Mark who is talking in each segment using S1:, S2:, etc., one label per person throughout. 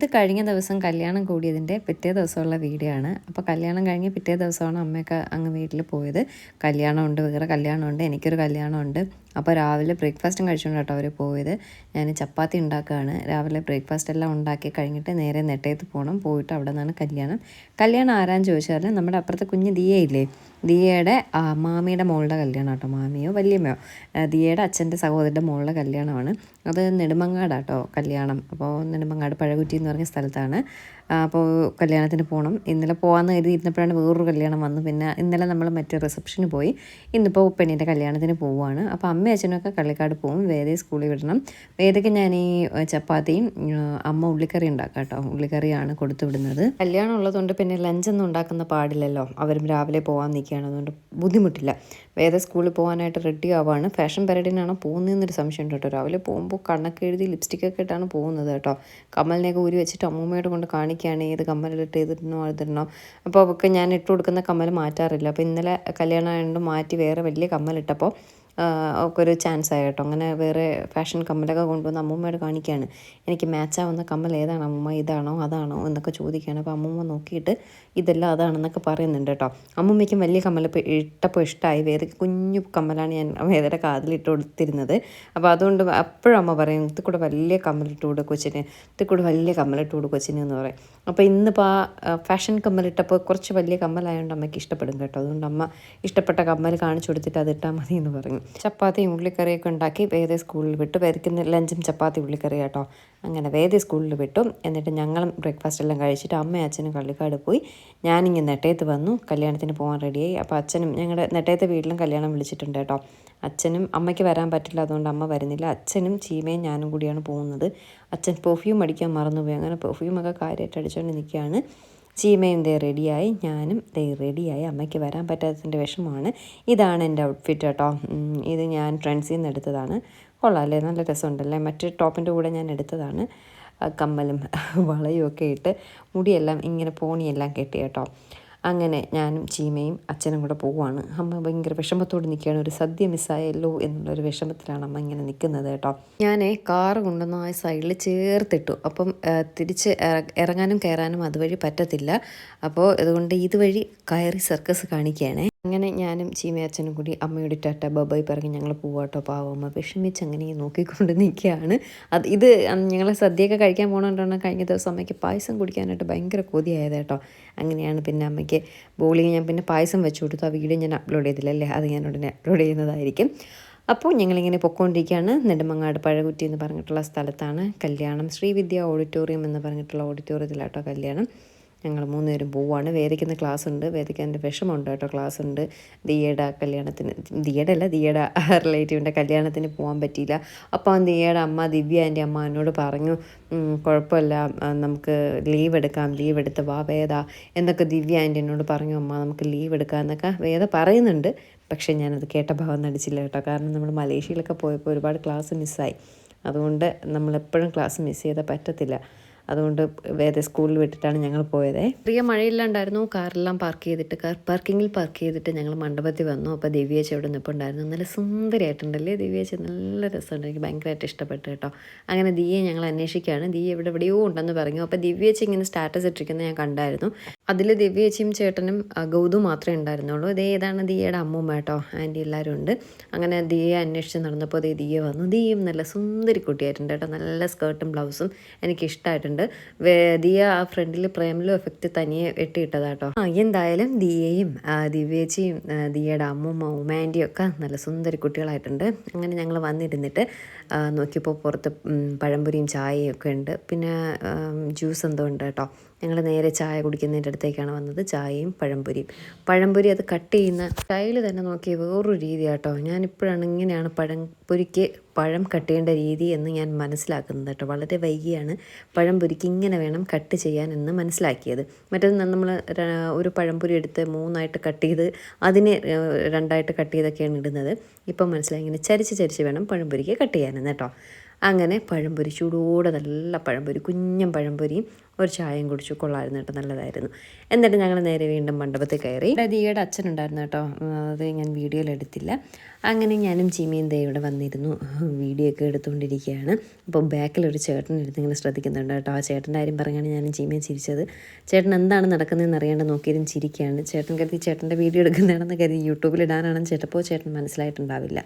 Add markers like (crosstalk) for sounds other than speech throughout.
S1: ഇത് കഴിഞ്ഞ ദിവസം കല്യാണം കൂടിയതിന്റെ പിറ്റേ ദിവസമുള്ള വീഡിയോ ആണ് അപ്പോൾ കല്യാണം കഴിഞ്ഞ് പിറ്റേ ദിവസമാണ് അമ്മയൊക്കെ അങ്ങ് വീട്ടിൽ പോയത്. കല്യാണമുണ്ട് വേറെ കല്യാണമുണ്ട് എനിക്കൊരു കല്യാണമുണ്ട്. അപ്പോൾ രാവിലെ ബ്രേക്ക്ഫാസ്റ്റും കഴിച്ചുകൊണ്ട് കേട്ടോ അവർ പോയത്. ഞാൻ ചപ്പാത്തി ഉണ്ടാക്കുകയാണ് രാവിലെ ബ്രേക്ക്ഫാസ്റ്റ് എല്ലാം ഉണ്ടാക്കി കഴിഞ്ഞിട്ട് നേരെ നെട്ടയത്ത് പോകണം പോയിട്ട് അവിടെ നിന്നാണ് കല്യാണം. കല്യാണം ആരാന്ന് ചോദിച്ചാൽ നമ്മുടെ അപ്പുറത്തെ കുഞ്ഞ് ദിയയില്ലേ? ദിയയുടെ മാമിയുടെ മോളുടെ കല്യാണം കേട്ടോ. മാമിയോ വല്യമ്മയോ? ദിയയുടെ അച്ഛന്റെ സഹോദരന്റെ മോളുടെ കല്യാണമാണ്. അത് നെടുമങ്ങാടാട്ടോ കല്യാണം. അപ്പോൾ നെടുമങ്ങാട് പഴകുറ്റി എന്ന് പറഞ്ഞ സ്ഥലത്താണ്. അപ്പോൾ കല്യാണത്തിന് പോകണം ഇന്നലെ പോകാമെന്ന് കരുതി ഇരുന്നപ്പോഴാണ് വേറൊരു കല്യാണം വന്നു. പിന്നെ ഇന്നലെ നമ്മൾ മറ്റേ റിസപ്ഷന് പോയി. ഇന്നിപ്പോൾ പെണ്ണിന്റെ കല്യാണത്തിന് പോവുകയാണ് അപ്പോൾ അമ്മ അച്ഛനൊക്കെ കള്ളിക്കാട് പോകും വേദയെ സ്കൂളിൽ വിടണം. വേദയ്ക്ക് ഞാൻ ഈ ചപ്പാത്തിയും അമ്മ ഉള്ളിക്കറി ഉണ്ടാക്കാം കേട്ടോ ഉള്ളിക്കറിയാണ് കൊടുത്തു വിടുന്നത്. കല്യാണം ഉള്ളതുകൊണ്ട് പിന്നെ ലഞ്ചൊന്നും ഉണ്ടാക്കുന്ന പാടില്ലല്ലോ. അവരും രാവിലെ പോകാൻ നിൽക്കുകയാണ്. അതുകൊണ്ട് ബുദ്ധിമുട്ടില്ല. വേദ സ്കൂളിൽ പോകാനായിട്ട് റെഡി ആവാണ്. ഫാഷൻ പരേഡിനാണോ പോകുന്നതെന്നൊരു സംശയം ഉണ്ട് കേട്ടോ. രാവിലെ പോകുമ്പോൾ കണ്ണൊക്കെ എഴുതി ലിപ്സ്റ്റിക്കൊക്കെ ഇട്ടാണ് പോകുന്നത് കേട്ടോ. കമ്മലിനെയൊക്കെ ഊരി വെച്ചിട്ട് അമ്മൂമ്മയോട് കൊണ്ട് കാണിക്കുകയാണ്. ഏത് കമ്മലിട്ട് ചെയ്തിടണോ അതിടണോ. അപ്പോൾ അവൾക്ക് ഞാൻ ഇട്ട് കൊടുക്കുന്ന കമ്മൽ മാറ്റാറില്ല. അപ്പോൾ ഇന്നലെ കല്യാണം മാറ്റി വേറെ വലിയ കമ്മലിട്ടപ്പോൾ ഒക്കെ ഒരു ചാൻസ് ആയി കേട്ടോ. അങ്ങനെ വേറെ ഫാഷൻ കമ്മലൊക്കെ കൊണ്ടുവന്ന് അമ്മൂമ്മയോട് കാണിക്കുകയാണ് എനിക്ക് മാച്ചാവുന്ന കമ്മൽ ഏതാണ് അമ്മൂമ്മ? ഇതാണോ? അതാണോ? എന്നൊക്കെ ചോദിക്കുകയാണ് അപ്പോൾ അമ്മൂമ്മ നോക്കിയിട്ട് ഇതെല്ലാം അതാണെന്നൊക്കെ പറയുന്നുണ്ട് കേട്ടോ. അമ്മൂമ്മയ്ക്കും വലിയ കമ്മൽ ഇട്ടപ്പോൾ ഇഷ്ടമായി വേറെ കുഞ്ഞു കമ്മലാണ് ഞാൻ വേദയുടെ കാതിലിട്ട് കൊടുത്തിരുന്നത്. അപ്പോൾ അതുകൊണ്ട് അപ്പോഴും അമ്മ പറയും ഇത്തിക്കൂടെ കൂടെ വലിയ കമ്മലിട്ട് കൊടുക്കും കൊച്ചിന്. ഇത്തിക്കൂടെ കൂടെ വലിയ കമ്മലിട്ട് കൊടുക്കും കൊച്ചിന് എന്ന് പറയും. അപ്പോൾ ഇന്നിപ്പോൾ ആ ഫാഷൻ കമ്മലിട്ടപ്പോൾ കുറച്ച് വലിയ കമ്മലായതുകൊണ്ട് അമ്മയ്ക്ക് ഇഷ്ടപ്പെടും കേട്ടോ. അതുകൊണ്ട് അമ്മ ഇഷ്ടപ്പെട്ട കമ്മൽ കാണിച്ചു കൊടുത്തിട്ട് അത് ഇട്ടാൽ മതി എന്ന് പറഞ്ഞു. ചപ്പാത്തിയും ഉള്ളിക്കറിയൊക്കെ ഉണ്ടാക്കി വേദ സ്കൂളിൽ വിട്ടു. വരയ്ക്കുന്ന ലഞ്ചും ചപ്പാത്തി ഉള്ളിക്കറി കേട്ടോ. അങ്ങനെ വേദ സ്കൂളിൽ വിട്ടു. എന്നിട്ട് ഞങ്ങളും ബ്രേക്ക്ഫാസ്റ്റ് എല്ലാം കഴിച്ചിട്ട് അമ്മയും അച്ഛനും കള്ളിക്കാട് പോയി. ഞാനിങ്ങനെ നെട്ടയത്ത് വന്നു. കല്യാണത്തിന് പോകാൻ റെഡിയായി അപ്പോൾ അച്ഛനും ഞങ്ങളുടെ നെട്ടയത്തെ വീട്ടിലും കല്യാണം വിളിച്ചിട്ടുണ്ട് കേട്ടോ. അച്ഛനും അമ്മയ്ക്ക് വരാൻ പറ്റില്ല. അതുകൊണ്ട് അമ്മ വരുന്നില്ല. അച്ഛനും ചീമയും ഞാനും കൂടിയാണ് പോകുന്നത്. അച്ഛൻ പെർഫ്യൂം അടിക്കാൻ മറന്നുപോയി. അങ്ങനെ പെർഫ്യൂമൊക്കെ കാര്യമായിട്ട് അടിച്ചുകൊണ്ട് നിൽക്കുകയാണ് ചീമയും ദേ റെഡിയായി ഞാനും ദേ റെഡിയായി അമ്മയ്ക്ക് വരാൻ പറ്റാത്തതിന്റെ വിഷമമാണ്. ഇതാണ് എന്റെ ഔട്ട്ഫിറ്റ് കേട്ടോ. ഇത് ഞാൻ ട്രെൻഡ്സിൽ നിന്ന് എടുത്തതാണ്. കൊള്ളാം അല്ലേ? നല്ല രസമുണ്ടല്ലേ? മറ്റ് ടോപ്പിന്റെ കൂടെ ഞാൻ എടുത്തതാണ്. കമ്മലും (laughs) വളയും ഒക്കെ ഇട്ട് മുടിയെല്ലാം ഇങ്ങനെ പോണിയെല്ലാം കെട്ടി കേട്ടോ. അങ്ങനെ ഞാനും ചീമയും അച്ഛനും കൂടെ പോവുകയാണ് അമ്മ ഭയങ്കര വിഷമത്തോട് നിൽക്കുകയാണ്. ഒരു സദ്യ മിസ്സായല്ലോ എന്നുള്ളൊരു വിഷമത്തിലാണ് അമ്മ ഇങ്ങനെ നിൽക്കുന്നത് കേട്ടോ. ഞാൻ കാറ് കൊണ്ടുവന്ന ആ സൈഡിൽ ചേർത്തിട്ടു. അപ്പം തിരിച്ച് ഇറങ്ങാനും കയറാനും അതുവഴി പറ്റത്തില്ല. അപ്പോൾ അതുകൊണ്ട് ഇതുവഴി കയറി സർക്കസ് കാണിക്കുകയാണേ. അങ്ങനെ ഞാനും ചീമയച്ചനും കൂടി അമ്മയോട് ടാറ്റ ബബായി പറഞ്ഞ് ഞങ്ങൾ പോവാട്ടോ പാവമ്മ വിഷമിച്ച് അങ്ങനെ നോക്കിക്കൊണ്ട് നിൽക്കുകയാണ് അത് ഇത് ഞങ്ങൾ സദ്യയൊക്കെ കഴിക്കാൻ പോകണോണ്ടാണ് കഴിഞ്ഞ ദിവസം അമ്മയ്ക്ക് പായസം കുടിക്കാനായിട്ട് ഭയങ്കര കൊതിയായത് കേട്ടോ. അങ്ങനെയാണ് പിന്നെ അമ്മയ്ക്ക് ബോളിങ് ഞാൻ പിന്നെ പായസം വെച്ചു കൊടുത്തു. ആ വീഡിയോ ഞാൻ അപ്ലോഡ് ചെയ്തില്ലല്ലേ അത് ഞാൻ ഉടനെ അപ്ലോഡ് ചെയ്യുന്നതായിരിക്കും. അപ്പോൾ ഞങ്ങളിങ്ങനെ പൊക്കോണ്ടിരിക്കുകയാണ് നെടുമങ്ങാട് പഴകുറ്റി എന്ന് പറഞ്ഞിട്ടുള്ള സ്ഥലത്താണ് കല്യാണം. ശ്രീവിദ്യ ഓഡിറ്റോറിയം എന്ന് പറഞ്ഞിട്ടുള്ള ഓഡിറ്റോറിയത്തിലാട്ടോ കല്യാണം. ഞങ്ങൾ മൂന്നുപേരും പോവാണ്. വേദിക്കുന്ന ക്ലാസ് ഉണ്ട് വേദിക്കാന്റെ വിഷമമുണ്ട് കേട്ടോ. ക്ലാസ് ഉണ്ട് ദിയയുടെ കല്യാണത്തിന് ദിയയുടെ അല്ല ദിയയുടെ റിലേറ്റീവിന്റെ കല്യാണത്തിന് പോകാൻ പറ്റിയില്ല. അപ്പോൾ ദിയയുടെ അമ്മ ദിവ്യ എന്റെ അമ്മ എന്നോട് പറഞ്ഞു കുഴപ്പമില്ല. നമുക്ക് ലീവ് എടുക്കാം. ലീവ് എടുത്ത് വാ വേദ. എന്നൊക്കെ ദിവ്യ എന്റെ എന്നോട് പറഞ്ഞു അമ്മ നമുക്ക് ലീവ് എടുക്കാം എന്നൊക്കെ വേദ പറയുന്നുണ്ട്. പക്ഷേ ഞാനത് കേട്ട ഭാവം നടിച്ചില്ല കേട്ടോ. കാരണം നമ്മൾ മലേഷ്യയിലൊക്കെ പോയപ്പോൾ ഒരുപാട് ക്ലാസ് മിസ്സായി അതുകൊണ്ട് നമ്മളെപ്പോഴും ക്ലാസ് മിസ് ചെയ്താൽ പറ്റത്തില്ല. അതുകൊണ്ട് വേറെ സ്കൂളിൽ വിട്ടിട്ടാണ് ഞങ്ങൾ പോയത്. ചെറിയ മഴയില്ലാണ്ടായിരുന്നു. കാറെല്ലാം പാർക്ക് ചെയ്തിട്ട് കാർ പാർക്കിങ്ങിൽ പാർക്ക് ചെയ്തിട്ട് ഞങ്ങൾ മണ്ഡപത്തിൽ വന്നു. അപ്പോൾ ദിവ്യേച്ചി അവിടെ നിൽപ്പുണ്ടായിരുന്നു നല്ല സുന്ദരമായിട്ടുണ്ടല്ലേ ദിവ്യേച്ചി? നല്ല രസമുണ്ട്. എനിക്ക് ഭയങ്കരമായിട്ട് ഇഷ്ടപ്പെട്ടു കേട്ടോ. അങ്ങനെ ദിയെ ഞങ്ങൾ അന്വേഷിക്കുകയാണ്. ദിയെ ഇവിടെ എവിടെയോ ഉണ്ടെന്ന് പറഞ്ഞു. അപ്പോൾ ദിവ്യേച്ചി ഇങ്ങനെ സ്റ്റാറ്റസ് ഇട്ടിരിക്കുന്നത് ഞാൻ കണ്ടായിരുന്നു. അതിൽ ദിവ്യേച്ചിയും ചേട്ടനും ഗൗതു മാത്രമേ ഉണ്ടായിരുന്നുള്ളൂ. ഇതേ ഏതാണ് ദിയയുടെ അമ്മൂമ്മ കേട്ടോ ആന്റി എല്ലാവരും ഉണ്ട്. അങ്ങനെ ദിയെ അന്വേഷിച്ച് നടന്നപ്പോൾ അതേ ദിയ വന്നു. ദിയയും നല്ല സുന്ദരി കുട്ടിയായിട്ടുണ്ട് കേട്ടോ നല്ല സ്കേർട്ടും ബ്ലൗസും എനിക്ക് ഇഷ്ടമായിട്ടുണ്ട് ദിയ ആ ഫ്രണ്ടിൽ പ്രേമലോ എഫക്റ്റ് തനിയെ വെട്ടിയിട്ടതാട്ടോ ആ എന്തായാലും ദിയയും ദിവ്യേച്ചിയും ദിയയുടെ അമ്മൂമ്മ ഉമാന്റിയും ഒക്കെ നല്ല സുന്ദരി കുട്ടികളായിട്ടുണ്ട്. അങ്ങനെ ഞങ്ങൾ വന്നിരുന്നിട്ട് നോക്കിയപ്പോൾ പുറത്ത് പഴംപൊരിയും ചായയും ഒക്കെ ഉണ്ട്. പിന്നെ ജ്യൂസ് എന്തോ ഉണ്ട് കേട്ടോ ഞങ്ങൾ നേരെ ചായ കുടിക്കുന്നതിന്റെ അടുത്തേക്കാണ് വന്നത് ചായയും പഴംപൊരിയും. പഴംപൊരി അത് കട്ട് ചെയ്യുന്ന സ്റ്റൈൽ തന്നെ നോക്കിയ വേറൊരു രീതി കേട്ടോ ഞാനിപ്പോഴാണ് ഇങ്ങനെയാണ് പഴംപൊരിക്ക് പഴം കട്ട് ചെയ്യേണ്ട രീതി എന്ന് ഞാൻ മനസ്സിലാക്കുന്നത് കേട്ടോ. വളരെ വൈകിയാണ് പഴംപൊരിക്ക് ഇങ്ങനെ വേണം കട്ട് ചെയ്യാൻ എന്ന് മനസ്സിലാക്കിയത്. മറ്റേത് നമ്മൾ ഒരു പഴംപൊരി എടുത്ത് മൂന്നായിട്ട് കട്ട് ചെയ്ത് അതിനെ രണ്ടായിട്ട് കട്ട് ചെയ്തൊക്കെയാണ് ഇടുന്നത്. ഇപ്പം മനസ്സിലായി ഇങ്ങനെ ചരിച്ച് ചരിച്ച് വേണം പഴംപൊരിക്ക് കട്ട് ചെയ്യാനെന്ന് കേട്ടോ. അങ്ങനെ പഴംപൊരി ചൂടോടെ നല്ല പഴംപൊരി കുഞ്ഞൻ പഴംപൊരിയും ഒരു ചായയും കുടിച്ചു കൊള്ളായിരുന്നു കേട്ടോ നല്ലതായിരുന്നു. എന്നിട്ട് ഞങ്ങൾ നേരെ വീണ്ടും മണ്ഡപത്തിൽ കയറി. ദീയുടെ ദിയയുടെ അച്ഛനുണ്ടായിരുന്നു കേട്ടോ അത് ഞാൻ വീഡിയോയിൽ എടുത്തില്ല. അങ്ങനെ ഞാനും ചീമയും ദേ വന്നിരുന്നു വീഡിയോ ഒക്കെ എടുത്തുകൊണ്ടിരിക്കുകയാണ്. അപ്പോൾ ബാക്കിൽ ഒരു ചേട്ടൻ എടുത്ത് ഇങ്ങനെ ശ്രദ്ധിക്കുന്നുണ്ട് കേട്ടോ ആ ചേട്ടന്റെ കാര്യം പറഞ്ഞാണ് ഞാനും ചീമയും ചിരിച്ചത്. ചേട്ടൻ എന്താണ് നടക്കുന്നതെന്ന് അറിയാണ്ട് നോക്കിയതും ചിരിക്കുകയാണ്. ചേട്ടൻ കരുതി ചേട്ടന്റെ വീഡിയോ എടുക്കുന്നതാണെന്ന് കരുതി യൂട്യൂബിൽ ഇടാനാണെന്ന് ചേട്ടപ്പോൾ ചേട്ടൻ മനസ്സിലായിട്ടുണ്ടാവില്ല.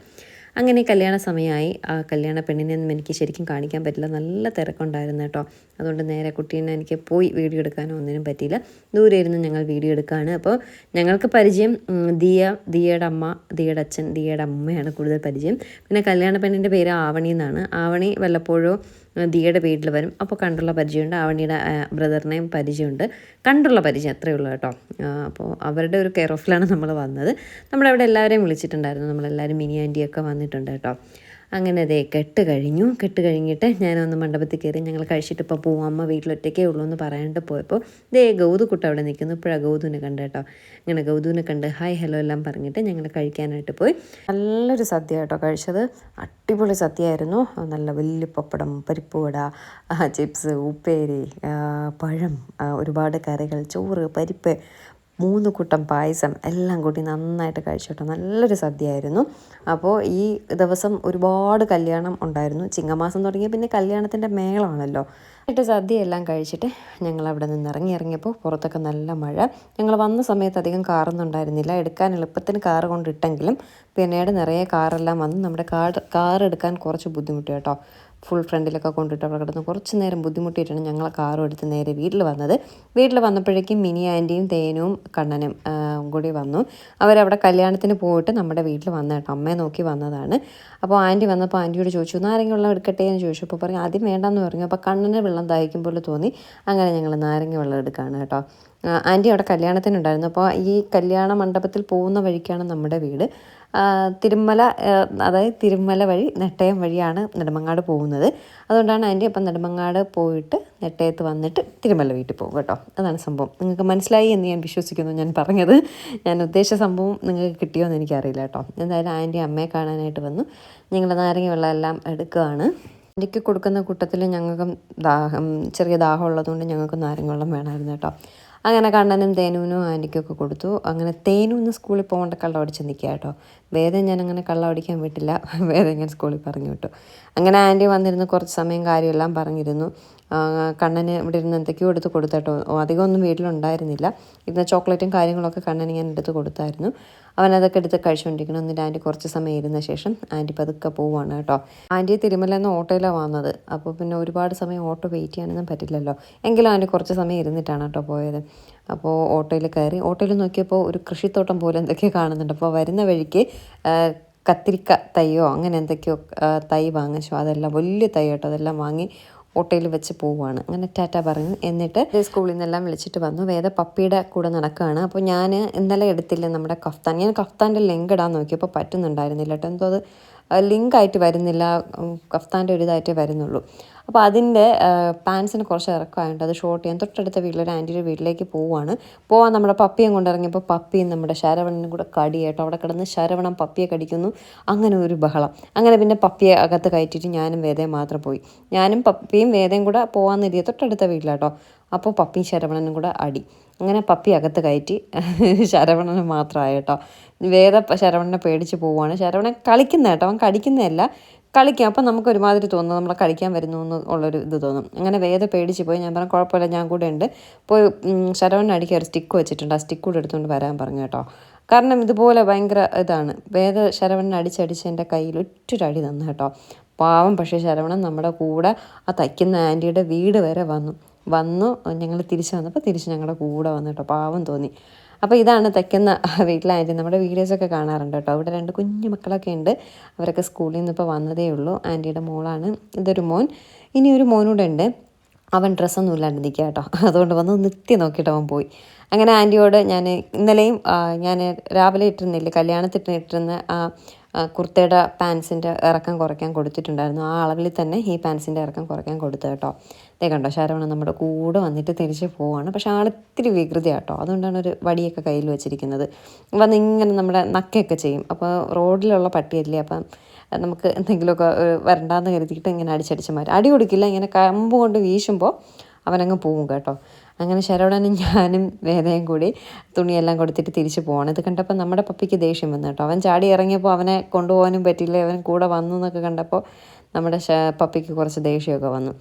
S1: അങ്ങനെ കല്യാണ സമയമായി. ആ കല്യാണ പെണ്ണിനെയൊന്നും എനിക്ക് ശരിക്കും കാണിക്കാൻ പറ്റില്ല. നല്ല തിരക്കുണ്ടായിരുന്നു കേട്ടോ. അതുകൊണ്ട് നേരെ കുട്ടീനെ എനിക്ക് പോയി വീഡിയോ എടുക്കാനോ ഒന്നിനും പറ്റിയില്ല. ദൂരെ ഇരുന്ന് ഞങ്ങൾ വീഡിയോ എടുക്കുകയാണ് അപ്പോൾ ഞങ്ങൾക്ക് പരിചയം ദിയ ദിയയുടെ അമ്മ ദിയയുടെ അച്ഛൻ ദിയയുടെ അമ്മയാണ് കൂടുതൽ പരിചയം. പിന്നെ കല്യാണ പെണ്ണിന്റെ പേര് ആവണി എന്നാണ്. ആവണി വല്ലപ്പോഴോ ദിയയുടെ വീട്ടിൽ വരും. അപ്പോൾ കണ്ടുള്ള പരിചയമുണ്ട്. ആവണിയുടെ ബ്രദറിനെയും പരിചയമുണ്ട്. കണ്ടുള്ള പരിചയം അത്രയേ ഉള്ളൂ കേട്ടോ. അപ്പോൾ അവരുടെ ഒരു കെയർ ഓഫിലാണ് നമ്മൾ വന്നത്. നമ്മളവിടെ എല്ലാവരെയും വിളിച്ചിട്ടുണ്ടായിരുന്നു. നമ്മളെല്ലാവരും മിനി ആന്റിയൊക്കെ വന്നിട്ടുണ്ട് കേട്ടോ. അങ്ങനെ ദേ കെട്ട് കഴിഞ്ഞു. കെട്ട് കഴിഞ്ഞിട്ട് ഞാനൊന്ന് മണ്ഡപത്തിൽ കയറി ഞങ്ങൾ കഴിച്ചിട്ട് ഇപ്പോൾ പോവും. അമ്മ വീട്ടിലൊറ്റയ്ക്കേ ഉള്ളൂ എന്ന് പറയാണ്ട് പോയപ്പോൾ ദേ ഗൗതുക്കുട്ട അവിടെ നിൽക്കുന്നു. ഇപ്പോഴാണ് ഗൗതുവിനെ കണ്ട് കേട്ടോ. ഇങ്ങനെ ഗൗതുവിനെ കണ്ട് ഹായ് ഹലോ എല്ലാം പറഞ്ഞിട്ട് ഞങ്ങൾ കഴിക്കാനായിട്ട് പോയി. നല്ലൊരു സദ്യ കേട്ടോ കഴിച്ചത്. അടിപൊളി സദ്യയായിരുന്നു. നല്ല വലിയ പപ്പടം പരിപ്പുവട ചിപ്സ് ഉപ്പേരി പഴം ഒരുപാട് കറികൾ ചോറ് പരിപ്പ് മൂന്ന് കൂട്ടം പായസം എല്ലാം കൂട്ടി നന്നായിട്ട് കഴിച്ചു കേട്ടോ നല്ലൊരു സദ്യയായിരുന്നു. അപ്പോൾ ഈ ദിവസം ഒരുപാട് കല്യാണം ഉണ്ടായിരുന്നു. ചിങ്ങമാസം തുടങ്ങിയ പിന്നെ കല്യാണത്തിന്റെ മേളമാണല്ലോ. എന്നിട്ട് സദ്യയെല്ലാം കഴിച്ചിട്ട് ഞങ്ങൾ അവിടെ നിന്ന് ഇറങ്ങി ഇറങ്ങിയപ്പോൾ പുറത്തൊക്കെ നല്ല മഴ. ഞങ്ങൾ വന്ന സമയത്ത് അധികം കാറൊന്നും ഉണ്ടായിരുന്നില്ല. എടുക്കാൻ എളുപ്പത്തിന് കാറ് കൊണ്ടിട്ടെങ്കിലും പിന്നീട് നിറയെ കാറെല്ലാം വന്ന് നമ്മുടെ കാർ കാർ എടുക്കാൻ കുറച്ച് ബുദ്ധിമുട്ട് കേട്ടോ. ഫുൾ ഫ്രണ്ടിലൊക്കെ കൊണ്ടിട്ട് അവിടെ കിടന്ന് കുറച്ച് നേരം ബുദ്ധിമുട്ടിയിട്ടാണ് ഞങ്ങൾ കാറും എടുത്ത് നേരെ വീട്ടിൽ വന്നത്. വീട്ടിൽ വന്നപ്പോഴേക്കും മിനി ആന്റിയും തേനും കണ്ണനും കൂടി വന്നു. അവരവിടെ കല്യാണത്തിന് പോയിട്ട് നമ്മുടെ വീട്ടിൽ വന്ന കേട്ടോ അമ്മയെ നോക്കി വന്നതാണ്. അപ്പോൾ ആന്റി വന്നപ്പോൾ ആന്റിയോട് ചോദിച്ചു നാരങ്ങ വെള്ളം എടുക്കട്ടെ? എന്ന് ചോദിച്ചു. അപ്പോൾ പറഞ്ഞു ആദ്യം വേണ്ടെന്ന് പറഞ്ഞു. അപ്പോൾ കണ്ണന് വെള്ളം പോലെ തോന്നി. അങ്ങനെ ഞങ്ങൾ നാരങ്ങ വെള്ളം എടുക്കുകയാണ് കേട്ടോ. ആന്റി അവിടെ കല്യാണത്തിനുണ്ടായിരുന്നു. അപ്പോൾ ഈ കല്യാണ മണ്ഡപത്തിൽ പോകുന്ന വഴിക്കാണ് നമ്മുടെ വീട്. തിരുമല അതായത് തിരുമല വഴി നെട്ടയം വഴിയാണ് നെടുമങ്ങാട് പോകുന്നത്. അതുകൊണ്ടാണ് ആന്റി അപ്പം നെടുമങ്ങാട് പോയിട്ട് നെട്ടയത്ത് വന്നിട്ട് തിരുമല വീട്ടിൽ പോകും കേട്ടോ. അതാണ് സംഭവം. നിങ്ങൾക്ക് മനസ്സിലായി എന്ന് ഞാൻ വിശ്വസിക്കുന്നു ഞാൻ പറഞ്ഞത്. ഞാൻ ഉദ്ദേശിച്ച സംഭവം നിങ്ങൾക്ക് കിട്ടിയോ എന്ന് എനിക്കറിയില്ല കേട്ടോ. എന്തായാലും ആന്റി അമ്മയെ കാണാനായിട്ട് വന്നു. ഞങ്ങൾ നാരങ്ങ വെള്ളം എല്ലാം എടുക്കുകയാണ്. എനിക്ക് കൊടുക്കുന്ന കൂട്ടത്തിൽ ഞങ്ങൾക്കും ദാഹം ചെറിയ ദാഹം ഉള്ളതുകൊണ്ട് ഞങ്ങൾക്ക് നാരങ്ങ വെള്ളം വേണമായിരുന്നു കേട്ടോ. അങ്ങനെ കണ്ണനും തേനൂനും ആന്റിക്കൊക്കെ കൊടുത്തു. അങ്ങനെ തേനു ഇന്ന് സ്കൂളിൽ പോകേണ്ട കള്ളം അടിച്ച് നിൽക്കുക കേട്ടോ. വേദം ഞാൻ അങ്ങനെ കള്ളം അടിക്കാൻ വിട്ടില്ല. (laughs) വേദം ഞാൻ സ്കൂളിൽ പറഞ്ഞു വിട്ടു. അങ്ങനെ ആന്റി വന്നിരുന്ന്. കുറച്ച് സമയം കാര്യമെല്ലാം പറഞ്ഞിരുന്നു. കണ്ണന് ഇവിടെ ഇരുന്ന് എന്തൊക്കെയോ എടുത്ത് കൊടുത്തേട്ടോ. അധികമൊന്നും വീട്ടിലുണ്ടായിരുന്നില്ല. ഇരുന്ന ചോക്ലേറ്റും കാര്യങ്ങളൊക്കെ കണ്ണന് ഞാൻ എടുത്ത് കൊടുത്തായിരുന്നു. അവൻ അതൊക്കെ എടുത്ത് കഴിച്ചുകൊണ്ടിരിക്കണം എന്നിട്ട് ആന്റി കുറച്ച് സമയം ഇരുന്ന ശേഷം ആന്റി പതുക്കെ പോവാണ് കേട്ടോ. ആന്റി തിരുമല എന്ന ഓട്ടോയിലാണ് വന്നത്. അപ്പോൾ പിന്നെ ഒരുപാട് സമയം ഓട്ടോ വെയിറ്റ് ചെയ്യാനൊന്നും പറ്റില്ലല്ലോ. എങ്കിലും ആന്റി കുറച്ച് സമയം ഇരുന്നിട്ടാണ് കേട്ടോ പോയത്. അപ്പോൾ ഓട്ടോയിൽ കയറി. ഓട്ടോയിൽ നോക്കിയപ്പോൾ ഒരു കൃഷിത്തോട്ടം പോലെ എന്തൊക്കെയോ കാണുന്നുണ്ട്. അപ്പോൾ വരുന്ന വഴിക്ക് കത്തിരിക്ക തൈയോ അങ്ങനെ എന്തൊക്കെയോ തൈ വാങ്ങിച്ചോ അതെല്ലാം വലിയ തൈ കേട്ടോ. അതെല്ലാം വാങ്ങി ഓട്ടോയിൽ വെച്ച് പോവുകയാണ്. അങ്ങനെ ടാറ്റ പറഞ്ഞു. എന്നിട്ട് സ്കൂളിൽ നിന്നെല്ലാം വിളിച്ചിട്ട് വന്നു. വേദ പപ്പിയുടെ കൂടെ നടക്കുകയാണ്. അപ്പോൾ ഞാൻ ഇന്നലെ എടുത്തില്ല നമ്മുടെ കഫ്താൻ. ഞാൻ കഫ്താന്റെ ലെങ്ക് ഇടാൻ നോക്കിയപ്പോൾ പറ്റുന്നുണ്ടായിരുന്നില്ല കേട്ടോ. എന്തോ അത് ലിങ്ക് ആയിട്ട് വരുന്നില്ല കഫ്താന്റെ ഒരു ഇതായിട്ടേ വരുന്നുള്ളൂ. അപ്പോൾ അതിന്റെ പാൻസിന് കുറച്ച് ഇറക്കമായിട്ട് അത് ഷോർട്ട് ചെയ്യാൻ തൊട്ടടുത്ത വീട്ടിലൊരു ആന്റിയുടെ വീട്ടിലേക്ക് പോവുകയാണ് പോവാൻ നമ്മുടെ പപ്പിയും കൊണ്ടിറങ്ങിയപ്പോൾ പപ്പിയും നമ്മുടെ ശരവണനും കൂടെ കടിയായിട്ടോ അവിടെ കിടന്ന് ശരവണൻ പപ്പിയെ കടിക്കുന്നു. അങ്ങനെ ഒരു ബഹളം. അങ്ങനെ പിന്നെ പപ്പിയെ അകത്ത് കയറ്റിയിട്ട് ഞാനും വേദയും മാത്രം പോയി. ഞാനും പപ്പിയും വേദയും കൂടെ പോകാൻ തൊട്ടടുത്ത വീട്ടിലാട്ടോ. അപ്പോൾ പപ്പിയും ശരവണനും കൂടെ അടി. അങ്ങനെ പപ്പി അകത്ത് കയറ്റി. ശരവണന് മാത്രമായി കേട്ടോ വേദ ശരവണനെ പേടിച്ച് പോവുകയാണ് ശരവണൻ കളിക്കുന്ന കേട്ടോ. അവൻ കടിക്കുന്നതല്ല. കളിക്കാം. അപ്പം നമുക്ക് ഒരുമാതിരി തോന്നുന്നു. നമ്മളെ കളിക്കാൻ വരുന്നു എന്ന് ഉള്ളൊരു ഇത് തോന്നും. അങ്ങനെ വേദ പേടിച്ച് പോയി. ഞാൻ പറഞ്ഞു കുഴപ്പമില്ല. ഞാൻ കൂടെ ഉണ്ട്. പോയി ശരവണൻ അടിക്കാൻ ഒരു സ്റ്റിക്ക് വെച്ചിട്ടുണ്ട്. ആ സ്റ്റിക്ക് കൂടെ എടുത്തുകൊണ്ട് വരാൻ പറഞ്ഞു കേട്ടോ. കാരണം ഇതുപോലെ ഭയങ്കര ഇതാണ്. വേദ ശരവണൻ അടിച്ചടിച്ച് എന്റെ കയ്യിൽ ഒറ്റൊരടി തന്നു കേട്ടോ. പാവം പക്ഷേ ശരവണൻ നമ്മുടെ കൂടെ ആ തയ്ക്കുന്ന ആന്റിയുടെ വീട് വരെ വന്നു. വന്നു ഞങ്ങൾ തിരിച്ച് വന്നപ്പോൾ തിരിച്ച് ഞങ്ങളുടെ കൂടെ വന്നു കേട്ടോ. പാവം തോന്നി. അപ്പോൾ ഇതാണ് തയ്ക്കുന്ന വീട്ടിലെ ആന്റി നമ്മുടെ വീഡിയോസൊക്കെ കാണാറുണ്ട് കേട്ടോ. അവിടെ രണ്ട് കുഞ്ഞു മക്കളൊക്കെ ഉണ്ട്. അവരൊക്കെ സ്കൂളിൽ നിന്ന് ഇപ്പോൾ വന്നതേ ഉള്ളൂ. ആന്റിയുടെ മോളാണ്. ഇതൊരു മോൻ. ഇനി ഒരു മോനൂടെ ഉണ്ട്. അവൻ ഡ്രസ്സൊന്നും ഇല്ലാണ്ട് നിൽക്കുക കേട്ടോ. അതുകൊണ്ട് വന്ന് നിത്യം നോക്കിയിട്ട് അവൻ പോയി. അങ്ങനെ ആന്റിയോട് ഞാൻ ഇന്നലെയും ഞാൻ രാവിലെ ഇട്ടിരുന്നില്ലേ കല്യാണത്തിന് ഇട്ടിരുന്ന ആ കുർത്തയുടെ പാൻസിന്റെ ഇറക്കം കുറയ്ക്കാൻ കൊടുത്തിട്ടുണ്ടായിരുന്നു. ആ അളവിൽ തന്നെ ഈ പാൻസിന്റെ ഇറക്കം കുറയ്ക്കാൻ കൊടുത്തു കേട്ടോ. ദേ കണ്ടോ ശരവണ നമ്മുടെ കൂടെ വന്നിട്ട് തിരിച്ച് പോവാണ്. പക്ഷെ ആളിത്തിരി വികൃതിയാട്ടോ അതുകൊണ്ടാണ് ഒരു വടിയൊക്കെ കയ്യിൽ വെച്ചിരിക്കുന്നത്. വന്ന് ഇങ്ങനെ നമ്മുടെ നക്കയൊക്കെ ചെയ്യും. അപ്പോൾ റോഡിലുള്ള പട്ടിയല്ലേ അപ്പം നമുക്ക് എന്തെങ്കിലുമൊക്കെ വരണ്ടാന്ന് കരുതിയിട്ട് ഇങ്ങനെ അടിച്ചടിച്ച് മാറ്റും അടി കൊടുക്കില്ല ഇങ്ങനെ കമ്പ് കൊണ്ട് വീശുമ്പോൾ അവനങ്ങ് പോവും കേട്ടോ. അങ്ങനെ ശരവണനും ഞാനും വേദയും കൂടി തുണിയെല്ലാം കൊടുത്തിട്ട് തിരിച്ചു പോകണം ഇത് കണ്ടപ്പോൾ നമ്മുടെ പപ്പിക്ക് ദേഷ്യം വന്നു കേട്ടോ. അവൻ ചാടി ഇറങ്ങിയപ്പോൾ അവനെ കൊണ്ടുപോകാനും പറ്റില്ല അവൻ കൂടെ വന്നു എന്നൊക്കെ കണ്ടപ്പോൾ നമ്മുടെ പപ്പിക്ക് കുറച്ച് ദേഷ്യമൊക്കെ വന്നു.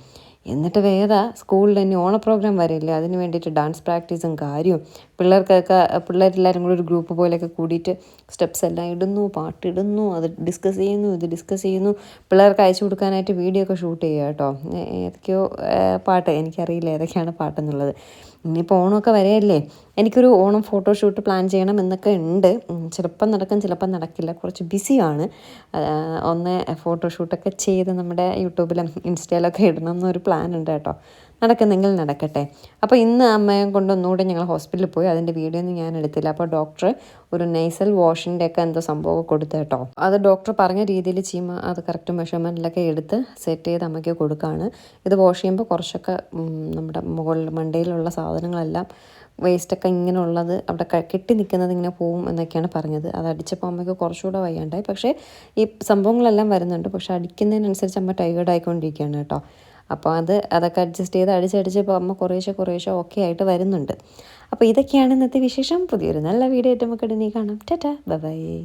S1: എന്നിട്ട് വേറെ സ്കൂളിൽ ഇനി ഓണ പ്രോഗ്രാം വരില്ലേ? അതിന് വേണ്ടിയിട്ട് ഡാൻസ് പ്രാക്ടീസും കാര്യവും. പിള്ളേർക്കൊക്കെ പിള്ളേരെല്ലാവരും കൂടി ഒരു ഗ്രൂപ്പ് പോലെയൊക്കെ കൂടിയിട്ട് സ്റ്റെപ്സ് എല്ലാം ഇടുന്നു പാട്ടിടുന്നു അത് ഡിസ്കസ് ചെയ്യുന്നു ഇത് ഡിസ്കസ് ചെയ്യുന്നു. പിള്ളേർക്ക് അയച്ചു കൊടുക്കാനായിട്ട് വീഡിയോ ഒക്കെ ഷൂട്ട് ചെയ്യുക കേട്ടോ. ഏതൊക്കെയോ പാട്ട്. എനിക്കറിയില്ല ഏതൊക്കെയാണ് പാട്ടെന്നുള്ളത്. ഇനിയിപ്പോൾ ഓണമൊക്കെ വരെയല്ലേ? എനിക്കൊരു ഓണം ഫോട്ടോഷൂട്ട് പ്ലാൻ ചെയ്യണം എന്നൊക്കെ ഉണ്ട്. ചിലപ്പം നടക്കും ചിലപ്പം നടക്കില്ല. കുറച്ച് ബിസിയാണ്. ഒന്ന് ഫോട്ടോഷൂട്ടൊക്കെ ചെയ്ത് നമ്മുടെ യൂട്യൂബിലും ഇൻസ്റ്റയിലൊക്കെ ഇടണം എന്നൊരു പ്ലാൻ ഉണ്ട് കേട്ടോ. നടക്കുന്നെങ്കിൽ നടക്കട്ടെ. അപ്പോൾ ഇന്ന് അമ്മയെ കൊണ്ട് ഒന്നുകൂടെ ഞങ്ങൾ ഹോസ്പിറ്റലിൽ പോയി. അതിന്റെ വീഡിയോ ഒന്നും ഞാൻ എടുത്തില്ല. അപ്പോൾ ഡോക്ടർ ഒരു നെയ്സൽ വാഷിന്റെ ഒക്കെ എന്തോ സംഭവം കൊടുത്തു കേട്ടോ. അത് ഡോക്ടർ പറഞ്ഞ രീതിയിൽ ചെയ്യുമ്പോൾ അത് കറക്റ്റ് മെഷർമെന്റിലൊക്കെ എടുത്ത് സെറ്റ് ചെയ്ത് അമ്മയ്ക്ക് കൊടുക്കുകയാണ്. ഇത് വാഷ് ചെയ്യുമ്പോൾ കുറച്ചൊക്കെ നമ്മുടെ മുകളിൽ മണ്ടയിലുള്ള സാധനങ്ങളെല്ലാം വേസ്റ്റൊക്കെ ഇങ്ങനെ ഉള്ളത് അവിടെ കെട്ടി നിൽക്കുന്നത് ഇങ്ങനെ പോവും എന്നൊക്കെയാണ് പറഞ്ഞത്. അത് അടിച്ചപ്പോൾ അമ്മയ്ക്ക് കുറച്ചുകൂടെ വയ്യാണ്ടായി. പക്ഷേ ഈ സംഭവങ്ങളെല്ലാം വരുന്നുണ്ട്. പക്ഷേ അടിക്കുന്നതിനനുസരിച്ച് അമ്മ ടയേർഡ് ആയിക്കൊണ്ടിരിക്കുകയാണ് കേട്ടോ. അപ്പോൾ അത് അതൊക്കെ അഡ്ജസ്റ്റ് ചെയ്ത് അടിച്ചടിച്ച് ഇപ്പോൾ അമ്മ കുറേശ്ശെ കുറേശ്ശെ ഓക്കെ ആയിട്ട് വരുന്നുണ്ട്. അപ്പോൾ ഇതൊക്കെയാണ് ഇന്നത്തെ വിശേഷം. പുതിയൊരു നല്ല വീഡിയോ ആയിട്ട് നമുക്ക് ഉടനെ കാണാം. ടാറ്റാ. ബൈ.